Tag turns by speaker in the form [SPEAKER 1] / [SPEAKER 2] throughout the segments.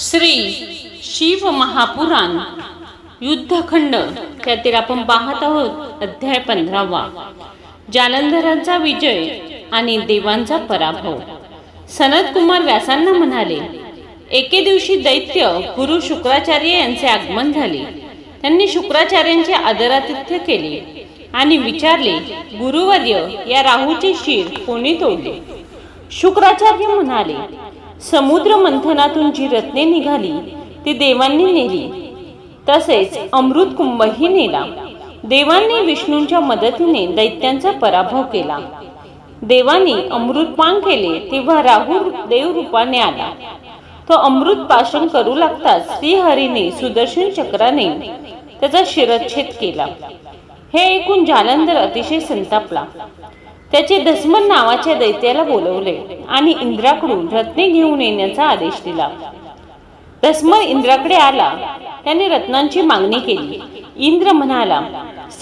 [SPEAKER 1] श्री शिव महापुराण युद्धखंड त्यातील आपण पाहत आहोत अध्याय पंधरावा. जालंधरांचा विजय आणि देवांचा पराभव. सनत कुमार व्यासांना म्हणाले एके दिवशी दैत्य गुरु शुक्राचार्य यांचे आगमन झाले. त्यांनी शुक्राचार्यांचे आदरातिथ्य केले आणि विचारले गुरुवर्य या राहूचे शिर कोणी तोडले? शुक्राचार्य म्हणाले समुद्र मंथनातून जी रत्ने निघाली ती देवांनी नेली. तसेच अमृत कुंभही नेला. देवांनी विष्णूंच्या मदतीने दैत्यांचा पराभव केला. देवांनी अमृतपान केले तेव्हा राहू देवरूपाने आला. तो अमृत पाषण करू लागताच श्रीहरीने सुदर्शन चक्राने त्याचा शिरच्छेद केला. हे ऐकून जालंधर अतिशय संतापला. त्याचे दसमन नावाच्या दैत्याला बोलवले आणि इंद्राकडून रत्ने घेऊन येण्याचा आदेश दिला. दसमन इंद्राकडे आला. त्याने रत्नांची मागणी केली. इंद्र म्हणाला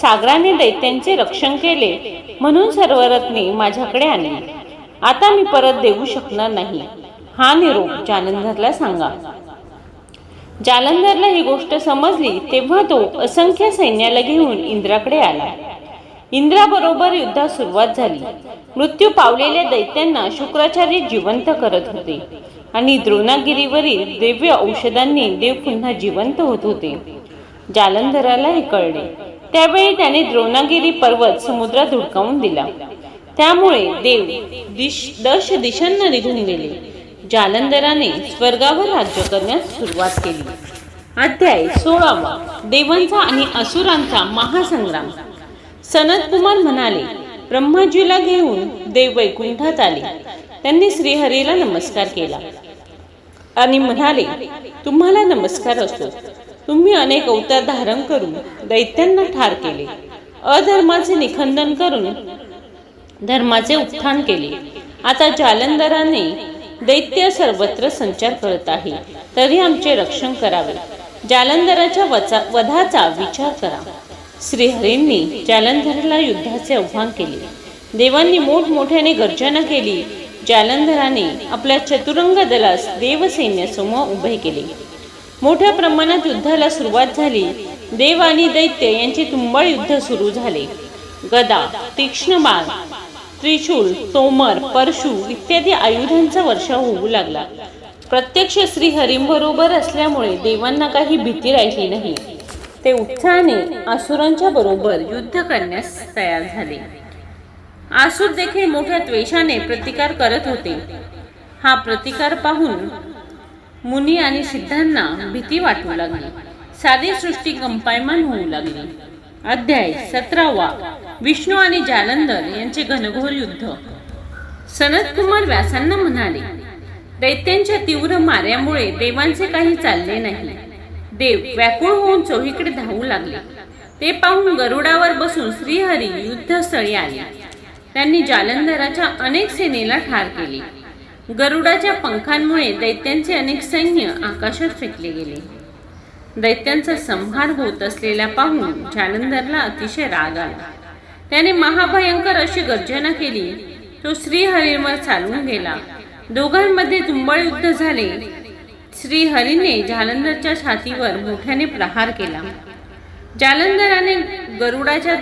[SPEAKER 1] सागराने दैत्यांचे रक्षण केले. म्हणून सर्व रत्ने माझ्याकडे आली. आता मी परत देऊ शकणार नाही. हा निरोप जालंधरला सांगा. जालंधरला ही गोष्ट समजली तेव्हा तो असंख्य सैन्याला घेऊन इंद्राकडे आला. इंद्राबरोबर युद्धास सुरुवात झाली. मृत्यू पावलेल्या दैत्यांना शुक्राचार्य जिवंत करत होते आणि द्रोणागिरीवरील दिव्य औषधांनी देव पुन्हा जिवंत होत होते. जालंधराला हे कळले. त्यावेळी त्याने द्रोणागिरी पर्वत समुद्रात धुडकावून दिला. त्यामुळे देव दिश दश दिशांना निघून गेले. जालंधराने स्वर्गावर राज्य करण्यास सुरुवात केली. अध्याय सोळावा. देवांचा आणि असुरांचा महासंग्राम. सनत कुमार म्हणाले ब्रह्माजीला घेऊन देव वैकुंठात आले. त्यांनी श्रीहरीला नमस्कार केला. आणि म्हणाले तुम्हाला नमस्कार असतो तुम्ही अनेक अवतार धारण करून दैत्यांना ठार केले. अधर्माचे निखंदन करून धर्माचे उत्थान केले. आता जालंधराने दैत्य सर्वत्र संचार करत आहे. तरी आमचे रक्षण करावे. जालंधराच्या वचा वधाचा विचार करा. श्रीहरींनी जालंधरला युद्धाचे आव्हान केले. देवांनी मोठमोठ्याने गर्जना केली. जालंधराने आपल्या चतुरंग दलास देवसैन्यासमोर उभे केले. मोठ्या प्रमाणात युद्धाला सुरुवात झाली. देव आणि दैत्य यांचे तुंबळ युद्ध सुरू झाले. गदा तीक्ष्ण बाण त्रिशूल तोमर परशु इत्यादी आयुधांचा वर्षाव होऊ लागला. प्रत्यक्ष श्रीहरींबरोबर असल्यामुळे देवांना काही भीती राहिली नाही. ते उत्साहाने आसुरांच्या बरोबर युद्ध करण्यास तयार झाले. आसूर देखील मोठ्या द्वेषाने प्रतिकार करत होते. हा प्रतिकार पाहून मुनी आणि सिद्धांना भीती वाटू लागली. सारी सृष्टी कंपायमान होऊ लागली. अध्याय सतरावा. विष्णू आणि जालंधर यांचे घनघोर युद्ध. सनत कुमार व्यासांना म्हणाले दैत्यांच्या तीव्र माऱ्यामुळे देवांचे काही चालले नाही. देव व्याकुळ होऊन चोहीकडे धावू लागले. ते पाहून गरुडावर बसून श्रीहरी युद्धस्थळी आले. त्यांनी जालंधराच्या अनेक सेनेला ठार केले. गरुडाच्या पंखांमुळे दैत्यांचे अनेक सैन्य आकाशात फेकले गेले. दैत्यांचा संहार होत असलेला पाहून जालंधरला अतिशय राग आला. त्याने महाभयंकर अशी गर्जना केली. तो श्रीहरीवर चालून गेला. दोघांमध्ये तुंबळ युद्ध झाले. श्रीहरीने जालंधरच्या छातीवर मोठ्याने प्रहार केला. जालंधराने गरुडाच्या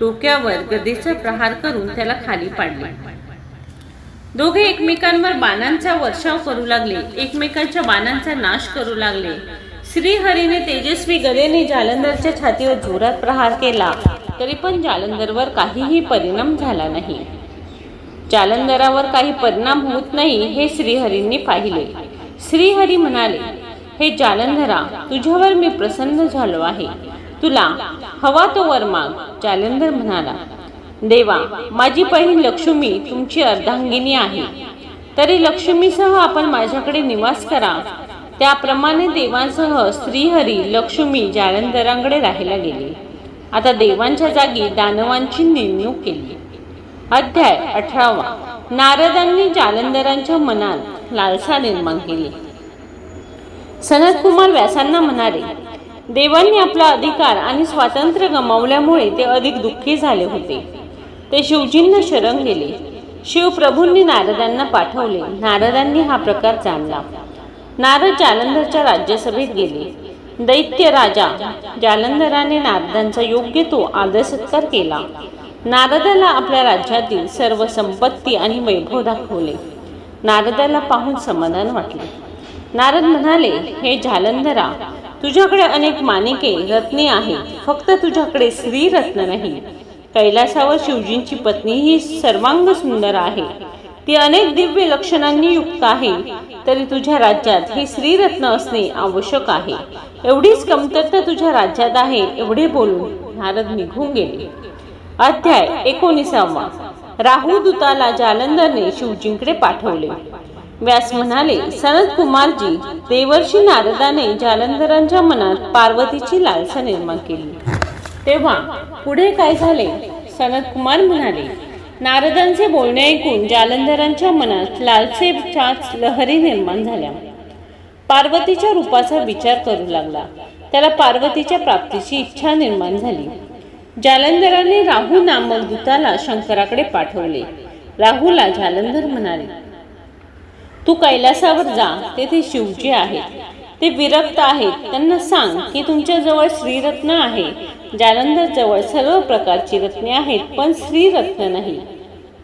[SPEAKER 1] डोक्यावर गदेचा प्रहार करून त्याला खाली पाडले. दोघे एकमेकांवर बाणांचा वर्षाव करू लागले. एकमेकांच्या बाणांचा नाश करू लागले. श्रीहरीने तेजस्वी गदेने जालंधरच्या छातीवर जोरात प्रहार केला. तरी पण जालंधरवर काहीही परिणाम झाला नाही. जालंधरावर काही परिणाम होत नाही हे श्रीहरींनी पाहिले. श्रीहरी म्हणाले हे जालंधरा तुझ्यावर मी प्रसन्न झालो आहे. तुला हवा तो वर माग. जालंधर म्हणाला देवा माझी बहीण लक्ष्मी तुमची अर्धांगिनी आहे. तरी लक्ष्मीसह आपण माझ्याकडे निवास करा. त्याप्रमाणे देवांसह श्रीहरी लक्ष्मी जालंधरांकडे राहायला गेली. आता देवांच्या जागी दानवांची नेमणूक केली. अध्याय अठरावा. नारदांनी जालंधरांच्या मनात लालसा निर्माण केली. सनत कुमार व्यासांना म्हणाले देवांनी आपला अधिकार आणि स्वातंत्र्य गमावल्यामुळे ते अधिक दुःखी झाले होते ते शिवजींना शरण गेले. शिवप्रभूंनी नारदांना पाठवले. नारदांनी हा प्रकार जाणला. नारद जालंधरच्या राज्यसभेत गेले. दैत्य राजा जालंधराने नारदांचा योग्य तो आदर सत्कार केला. नारदाला आपल्या राज्यातील सर्व संपत्ती आणि वैभव दाखवले. नारदाला पाहून समाधान वाटले. नारद म्हणाले हे जालंधरा तुझ्याकडे अनेक मानिके रत्ने आहेत. फक्त तुझ्याकडे श्रीरत्न नाही. कैलासावर शिवजींची पत्नी ही सर्वांग सुंदर आहे. ती अनेक दिव्य लक्षणांनी युक्त आहे. तरी तुझ्या राज्यात हे श्रीरत्न असणे आवश्यक आहे. एवढीच कमतरता तुझ्या राज्यात आहे एवढे बोलून नारद निघून गेले. अध्याय एकोणीसावा. राहू दूताला जालंधरने शिवजींकडे पाठवले. व्यास म्हणाले सनत कुमारजी देवर्षी नारदाने जालंधरांच्या मनात पार्वतीची लालसा निर्माण केली. तेव्हा पुढे काय झाले? सनत कुमार म्हणाले नारदांचे बोलणे ऐकून जालंधरांच्या मनात लालसेच्या लहरी निर्माण झाल्या. पार्वतीच्या रूपाचा विचार करू लागला. त्याला पार्वतीच्या प्राप्तीची इच्छा निर्माण झाली. जालंधराने राहू नामक दूताला शंकराकडे पाठवले. राहूला जालंधर म्हणाले तू कैलासावर जा तेथे शिवजी आहेत. ते विरक्त आहेत. त्यांना सांग की तुमच्या जवळ श्रीरत्न आहे. जालंधर जवळ सर्व प्रकारची रत्ने आहेत पण श्रीरत्न नाही.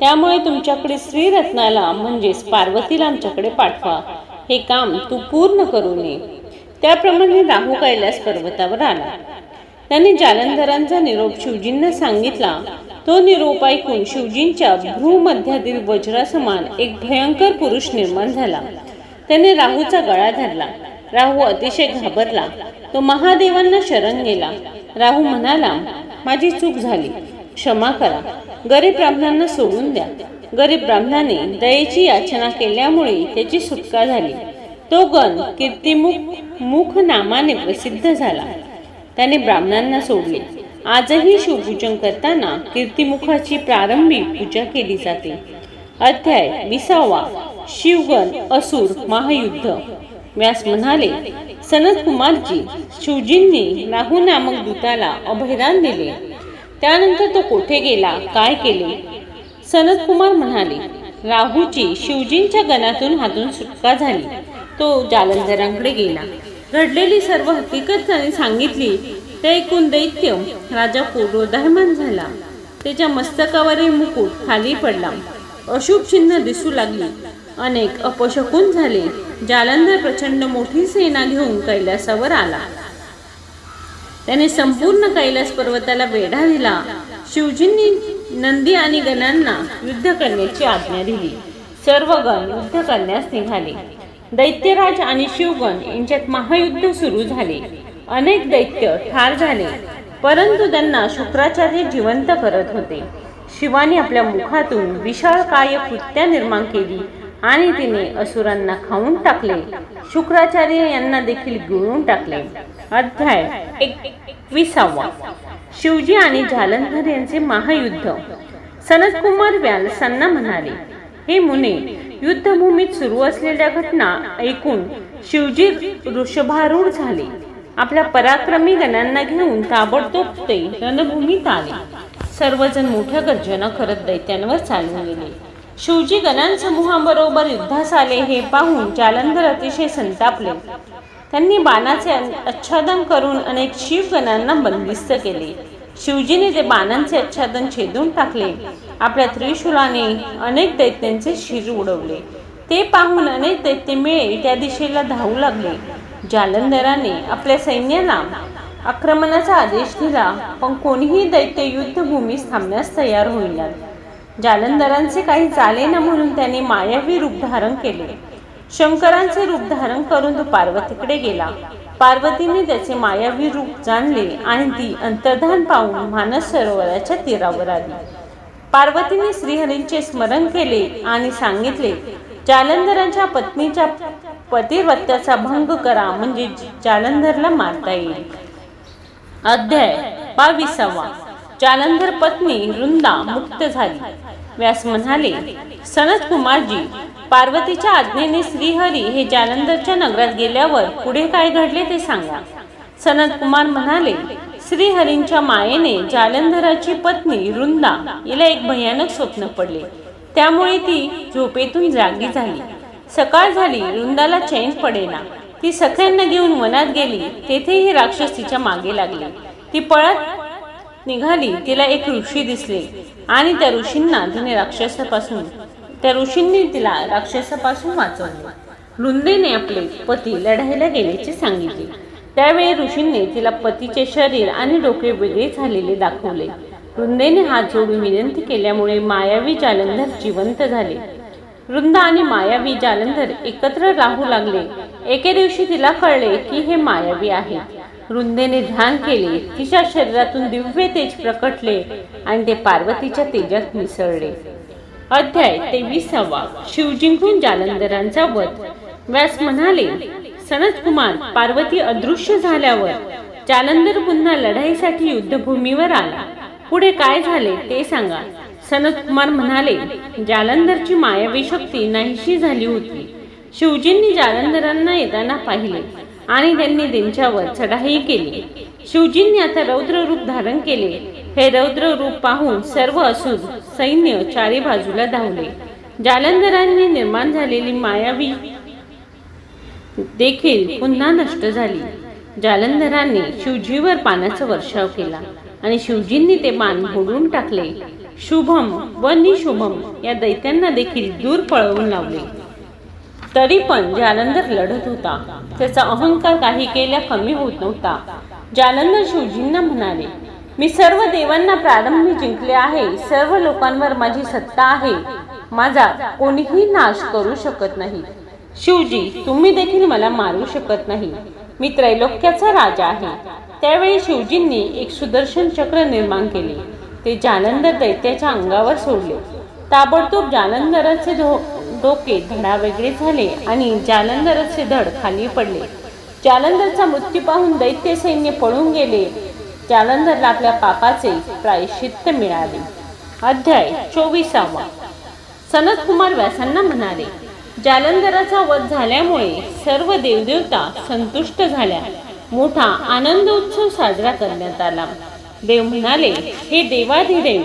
[SPEAKER 1] त्यामुळे तुमच्याकडे श्रीरत्नाला म्हणजेच पार्वतीला आमच्याकडे पाठवा. हे काम तू पूर्ण करू नये. त्याप्रमाणे राहू कैलास पर्वतावर आला. त्यांनी जालंधरांचा निरोप शिवजींना सांगितला. तो निरोप ऐकून शिवजींच्या भ्रूमध्यातील वज्रासमान एक भयंकर पुरुष निर्माण झाला. त्याने राहूचा गळा धरला. राहू अतिशय घाबरला. तो महादेवांना शरण गेला. राहू म्हणाला माझी चूक झाली. क्षमा करा. गरीब ब्राह्मणांना सोडून द्या. गरीब ब्राह्मणाने दयेची याचना केल्यामुळे त्याची सुटका झाली. तो गण कीर्तिमुख मुख नामाने प्रसिद्ध झाला. त्याने ब्राह्मणांना सोडले. आजही शिवपूजन करताना कीर्तिमुखाची प्रारंभी पूजा केली जाते. अध्याय विसावा शिवगण असुर महायुद्ध. व्यास म्हणाले सनत कुमारजी शिवजींनी राहू नामक दूताला अभयदान दिले. त्यानंतर तो कोठे गेला काय केले? सनत कुमार म्हणाले राहूची शिवजींच्या गणातून हातून सुटका झाली. तो जालंधरांकडे गेला. घडलेली सर्व हकीकत त्याने सांगितली. ते ऐकून दैत्य राजा क्रोधायमान झाला. त्याच्या मस्तकावरील मुकुट खाली पडला. अशुभ चिन्ह दिसू लागली. अनेक अपशकून झाले. जालंधर प्रचंड मोठी सेना घेऊन कैलासावर आला. त्याने संपूर्ण कैलास पर्वताला वेढा दिला. शिवजींनी नंदी आणि गणांना युद्ध करण्याची आज्ञा दिली. सर्व गण युद्ध करण्यास निघाले. दैत्यराज आणि शिवगण यांच्यात महायुद्ध सुरू झाले. अनेक दैत्य ठार झाले परंतु त्यांना शुक्राचार्य जिवंत करत होते. शिवाने आपल्या मुखातून विशाळ काय कृत्या निर्माण केली आणि तिने असुरांना खाऊन टाकले. शुक्राचार्य यांना देखील गिळून टाकले. अध्याय एकविसावा. शिवजी आणि जालंधर यांचे महायुद्ध. सनत कुमार व्यालसांना म्हणाले हे मुने युद्धभूमीत सुरू असलेल्या घटना ऐकून शिवजी वृषभारूढ झाले. आपल्या पराक्रमी गणांना घेऊन ताबडतोब ते रणभूमीत आले. सर्वजण मोठ्या गर्जना करत दैत्यांवर चालून गेले. शिवजी गणांसमूहाबरोबर युद्धास आले हे पाहून जालंधर अतिशय संतापले. त्यांनी बाणाचे आच्छादन करून अनेक शिवगणांना बंदिस्त केले. शिवजीने ते बाणांचे आच्छादन छेदून टाकले. आपल्या त्रिशूलाने अनेक दैत्यांचे शिर उडवले. ते पाहून अनेक दैत्य मिळे त्या दिशेला धावू लागले. जालंधराने आपल्या सैन्याला आक्रमणाचा आदेश दिला पण कोणीही दैत्य युद्धभूमीस थांबण्यास तयार होईना. जालंधरांचे काही चाले ना म्हणून त्याने मायावी रूप धारण केले. शंकरांचे रूप धारण करून तो पार्वतीकडे गेला. पार्वतीने त्याचे मायावी रूप जाणले आणि ती अंतर्धान पाहून मानस सरोवराच्या तीरावर आली. पार्वतीने श्रीहरींचे स्मरण केले आणि सांगितले जालंधरांच्या पत्नीच्या पतिव्रत्याचा भंग करा म्हणजे जालंधरला मारता येईल. अध्याय बावीसावा. जालंधर पत्नी वृंदा मुक्त झाली. व्यास म्हणाले सनत कुमारजी पार्वतीच्या आज्ञेने श्रीहरी हे जालंधरच्या नगरात गेल्यावर पुढे काय घडले ते सांगा. सनत कुमार म्हणाले श्रीहरींच्या मायेने जालंधराची पत्नी रुंदा हिला एक भयानक स्वप्न पडले. त्यामुळे ती झोपेतून जागी झाली. सकाळ झाली वृंदाला चैन पडेना. ती सख्यांना घेऊन वनात गेली. तेथेही राक्षस तिच्यामागे लागली. ती पळत निघाली. तिला एक ऋषी दिसले आणि त्या ऋषींना तिने राक्षसापासून त्या ऋषींनी तिला राक्षसापासून वाचवले. रुंदेने आपले पती लढायला गेल्याचे सांगितले. त्यावेळी ऋषींनी तिला पतीचे शरीर आणि डोके वेगळे झालेले दाखवले. वृंदेने हात जोडून विनंती केल्यामुळे मायावी जालंधर जिवंत झाले. वृंदा आणि मायावी जालंधर एकत्र राहू लागले. एके दिवशी तिला कळले की हे मायावी आहे वृंदेने ध्यान केले तिच्या शरीरातून दिव्य तेज प्रकटले आणि ते पार्वतीच्या तेजात मिसळले. अध्याय तेविसावा. शिवजिंकून जालंधरांचा वध. व्यास म्हणाले सनत कुमार पार्वती अदृश्य झाल्यावर जालंधर पुन्हा लढाईसाठी युद्धभूमीवर आला. पुढे काय झाले ते सांगा. सनत कुमार म्हणाले जालंधरची मायावी शक्ती नाहीशी झाली होती. शिवजींनी जालंधरांना येताना पाहिले आणि त्यांनी त्यांच्यावर चढाई केली. शिवजींनी आता रौद्र रूप धारण केले. हे रौद्र रूप पाहून सर्व असुर सैन्य चारी बाजूला धावले. जालंधरांनी निर्माण झालेली मायावी देखील पुन्हा नष्ट झाली. जालंधरांनी शिवजीवर पाण्याचा वर्षाव केला आणि शिवजींनी ते पान फोडून टाकले. शुभम व निशुभम या दैत्यांना देखील दूर पळवून लावले. तरी पण जालंधर लढत होता. त्याचा अहंकार काही केल्या कमी होत नव्हता. जालंधर शिवजींना म्हणाले मी सर्व देवांना प्रारंभी जिंकले आहे. सर्व लोकांवर माझी सत्ता आहे. माझा कोणीही नाश करू शकत नाही. शिवजी तुम्ही देखील मला मारू शकत नाही. मी त्रैलोक्याचा राजा आहे. त्यावेळी शिवजींनी एक सुदर्शन चक्र निर्माण केले. ते जालंधर दैत्याच्या अंगावर सोडले. ताबडतोब जालंधराचे धो डोके धडा वेगळे झाले आणि जालंधराचे धड खाली पडले. जालंधरचा मृत्यू पाहून दैत्य सैन्य पळून गेले. जालंधरला आपल्या पापाचे प्रायश्चित्त मिळाले. अध्याय चोवीसावा. सनत कुमार व्यासांना म्हणाले जालंधराचा वध झाल्यामुळे सर्व देवदेवता संतुष्ट झाल्या. मोठा आनंद उत्सव साजरा करण्यात आला. देव म्हणाले हे देवाधिदेव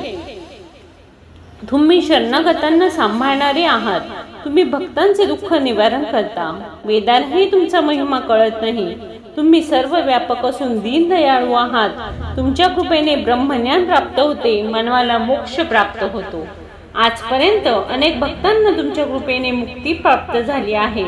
[SPEAKER 1] तुम्ही शरणागतांना सांभाळणारे आहात. तुम्ही भक्तांचे दुःख निवारण करता. वेदालाही तुमचा महिमा कळत नाही. तुम्ही सर्व व्यापक असून दीनदयाळू आहात. तुमच्या कृपेने ब्रह्मज्ञान प्राप्त होते. मानवाला मोक्ष प्राप्त होतो. आजपर्यंत अनेक भक्तांना तुमच्या कृपेने मुक्ती प्राप्त झाली आहे.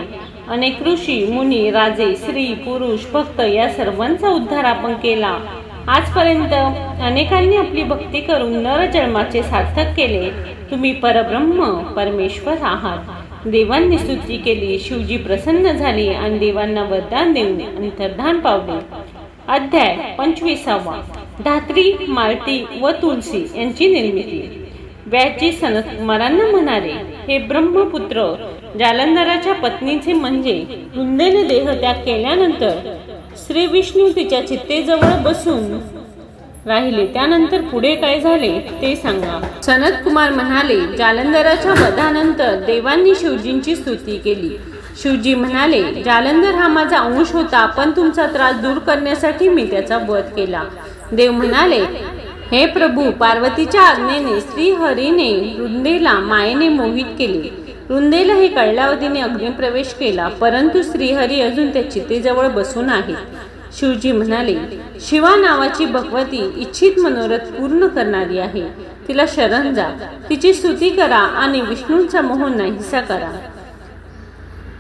[SPEAKER 1] अनेक ऋषी मुनी राजे स्त्री पुरुष भक्त या सर्वांचा उद्धार आपण केला. आजपर्यंत अनेकांनी आपली भक्ती करून नरजन्माचे सार्थक केले. तुम्ही परब्रह्म परमेश्वर आहात. देवांनी स्तुती केली शिवजी प्रसन्न झाले आणि देवांना वरदान देऊन अंतर्धान पावले. अध्याय पंचवीसावा. धात्री मालती व तुलसी यांची निर्मिती. व्याची सनत मरांना म्हणाले हे ब्रह्मपुत्र जालंधराच्या पत्नीचे म्हणजे वृंदेने देहत्याग केल्यानंतर श्री विष्णू तिच्या चित्तेजवळ बसून राहिले. त्यानंतर पुढे काय झाले ते सांगा. सनत कुमार म्हणाले जालंधराच्या वधानंतर देवांनी शिवजींची स्तुती केली. शिवजी म्हणाले जालंधर हा माझा अंश होता पण तुमचा त्रास दूर करण्यासाठी मी त्याचा वध केला. देव म्हणाले हे प्रभू पार्वतीच्या आज्ञेने श्री हरीने वृंदेला मायेने मोहित केले. वृंदेला हे कळल्यावर तिने अग्निप्रवेश केला परंतु श्रीहरी अजून त्या चितेजवळ बसून आहेत शिवजी म्हणाले शिवा नावाची भगवती इच्छित मनोरथ पूर्ण करणारी आहे. तिला शरण जा. तिची स्तुती करा आणि विष्णूंचा मोह नाहीसा करा.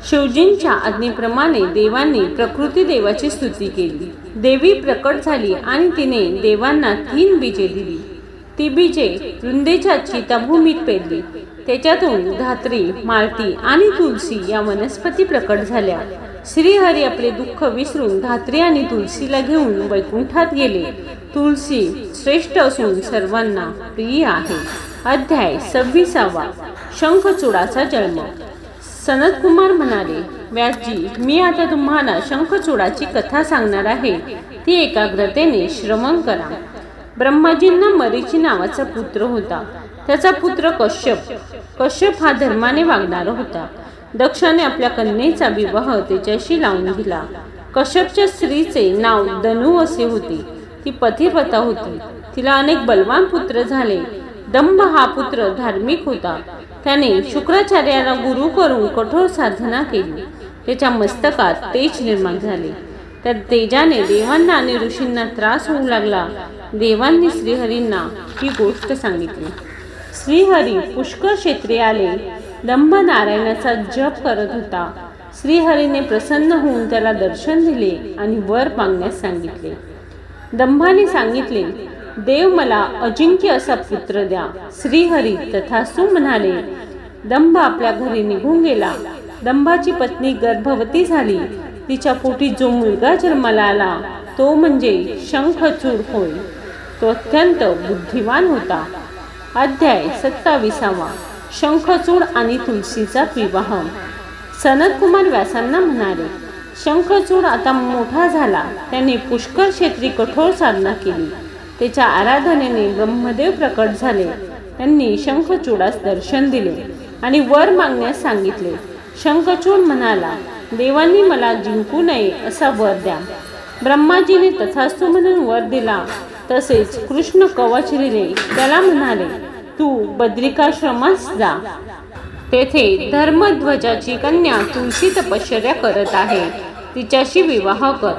[SPEAKER 1] शिवजींच्या आज्ञेप्रमाणे देवांनी प्रकृती देवाची स्तुती केली. देवी प्रकट झाली आणि तिने देवांना तीन बीजे दिली. ती बीजे वृंदेच्या चिताभूमीत पेरली. त्याच्यातून धात्री मालती आणि तुलसी या वनस्पती प्रकट झाल्या. श्रीहरी आपले दुःख विसरून धात्री आणि तुलसीला घेऊन वैकुंठात गेले. तुलसी श्रेष्ठ असून सर्वांना प्रिय आहे. अध्याय सव्वीसावा. शंखचूडाचा जन्म. सनत कुमार म्हणाले व्यासजी मी आता तुम्हाला शंखचूडाची कथा सांगणार आहे. ती एकाग्रतेने श्रवण करा. ब्रह्माजींना मरीची नावाचा पुत्र होता. त्याचा पुत्र कश्यप. कश्यप हा धर्माने वागणारा होता. दक्षाने आपल्या कन्येचा विवाह त्याच्याशी लावून दिला. कश्यपच्या स्त्रीचे नाव दनू असे होते. ती पतिव्रता होती. तिला अनेक बलवान पुत्र झाले. दंभ हा पुत्र धार्मिक होता. त्याने शुक्राचार्याला गुरु करून कठोर साधना केली. त्याच्या मस्तकात तेज निर्माण झाले. त्या तेजाने देवांना आणि ऋषींना त्रास होऊ लागला. देवांनी श्रीहरींना ही गोष्ट सांगितली. श्रीहरी पुष्कर क्षेत्री आले. दंभ नारायणाचा जप करत होता. श्रीहरीने प्रसन्न होऊन त्याला दर्शन दिले आणि वर मागण्यास सांगितले. दंभाने सांगितले देव मला अजिंक्य असा पुत्र द्या. श्रीहरी सु म्हणाले दंभ आपल्या घरी निघून गेला. दंभाची पत्नी गर्भवती झाली. तिच्या पोटी जो मुलगा जन्माला आला तो म्हणजे शंखचूड होय. तो अत्यंत बुद्धिवान होता. अध्याय सत्ताविसावा. शंखचूड आणि तुलसीचा विवाह. सनतकुमार व्यासांना म्हणाले शंखचूड आता मोठा झाला. त्याने पुष्कर क्षेत्री कठोर साधना केली. त्याच्या आराधनेने ब्रह्मदेव प्रकट झाले. त्यांनी शंखचूडास दर्शन दिले आणि वर मागण्यास सांगितले शंखचूड म्हणाला देवांनी मला जिंकू नये असा वर द्या. ब्रह्माजीने तथास्तु म्हणून वर दिला. तसेच कृष्ण कवच त्याला म्हणाले तू बद्रिकाश्रमास जा. तेथे धर्मध्वजाची कन्या तुलसी तपश्चर्या करत आहे. तिच्याशी विवाह कर.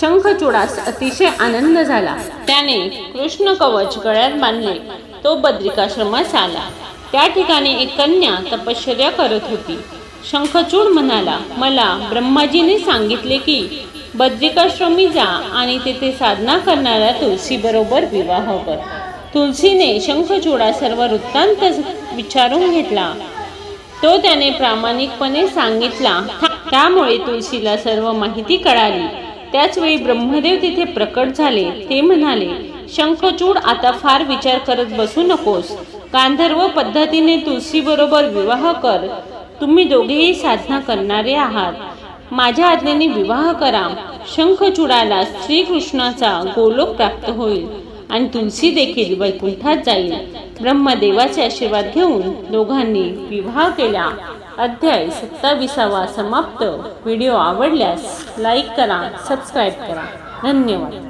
[SPEAKER 1] शंखचूडास अतिशय आनंद झाला. त्याने कृष्ण कवच गळ्यात बांधले. तो बद्रिकाश्रमास आला. त्या ठिकाणी एक कन्या तपश्चर्या करत होती. शंखचूड म्हणाला मला ब्रह्माजीने सांगितले की बद्रिकाश्रमी जा आणि तेथे साधना करणाऱ्या तुलसीबरोबर विवाह कर. तुलसीने शंखचूडा सर्व वृत्तांत विचारून घेतला. तो त्याने प्रामाणिकपणे सांगितला. त्यामुळे तुलसीला सर्व माहिती कळाली. त्याचवेळी ब्रह्मदेव तिथे प्रकट झाले. ते म्हणाले शंखचूड आता फार विचार करत बसू नकोस. गांधर्व पद्धतीने तुलसी बरोबर विवाह कर. तुम्ही दोघेही साधना करणारे आहात. माझ्या आज्ञेने विवाह करा. शंखचूडाला श्रीकृष्णाचा गोलोक प्राप्त होईल. आणि तुलसी देखील वैकुंठात जाईल. ब्रह्मदेवाचे आशीर्वाद घेऊन दोघांनी विवाह केला. अध्याय सत्ताविसावा समाप्त. व्हिडिओ आवडल्यास लाईक करा सबस्क्राईब करा. धन्यवाद.